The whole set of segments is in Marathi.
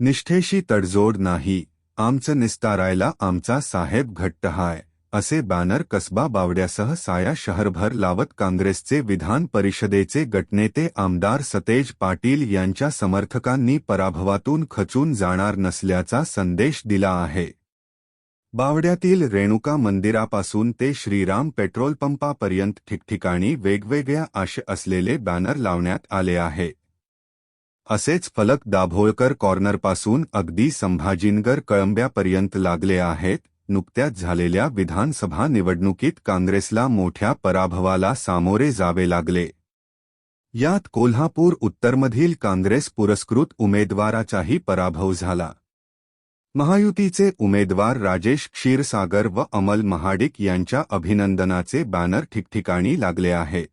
निष्ठेशी तडजोड नाही आमचं निस्तारायला आमचा साहेब घट्ट हाय असे बॅनर कसबा बावड्यासह साया शहरभर लावत काँग्रेसचे विधान परिषदेचे गटनेते आमदार सतेज पाटील यांच्या समर्थकांनी पराभवातून खचून जाणार नसल्याचा संदेश दिला आहे. बावड्यातील रेणुका मंदिरापासून ते श्रीराम पेट्रोल पंपापर्यंत ठिकठिकाणी वेगवेगळ्या आशे असलेले बॅनर लावण्यात आले आहे. असेच फलक दाभोळकर कॉर्नरपासून अगदी संभाजीनगर कळंब्यापर्यंत लागले आहेत नुकत्याच झालेल्या विधानसभा निवडणुकीत काँग्रेसला मोठ्या पराभवाला सामोरे जावे लागले. यात कोल्हापूर उत्तरमधील काँग्रेस पुरस्कृत उमेदवाराचाही पराभव झाला. महायुतीचे उमेदवार राजेश क्षीरसागर व अमल महाडिक यांच्या अभिनंदनाचे बॅनर ठिकठिकाणी लागले आहे.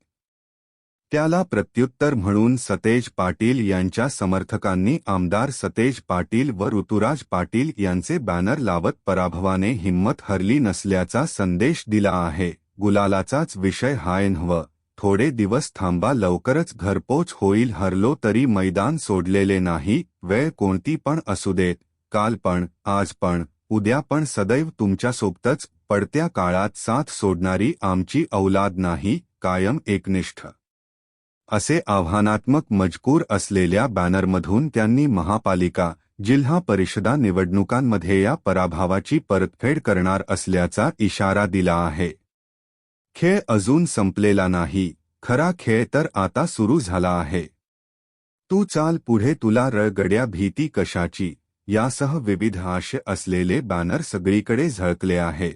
त्याला प्रत्युत्तर म्हणून सतेज पाटील यांच्या समर्थकांनी आमदार सतेज पाटील व ऋतुराज पाटील यांचे बॅनर लावत पराभवाने हिंमत हरली नसल्याचा संदेश दिला आहे. गुलालाचाच विषय हायन्हव थोडे दिवस थांबा लवकरच घरपोच होईल हरलो तरी मैदान सोडलेले नाही. वेळ कोणती पण असू देत. काल पण आज पण उद्या पण सदैव तुमच्यासोबतच पडत्या काळात साथ सोडणारी आमची औलाद नाही. कायम एकनिष्ठ असे आव्हानात्मक मजकूर असलेल्या बॅनरमधून त्यांनी महापालिका जिल्हा परिषदा निवडणुकांमध्ये या पराभवाची परतफेड करणार असल्याचा इशारा दिला आहे. खेळ अजून संपलेला नाही खरा खेळ तर आता सुरू झाला आहे. तू चाल पुढे तुला रळगड्या भीती कशाची यासह विविध आशय असलेले बॅनर सगळीकडे झळकले आहेत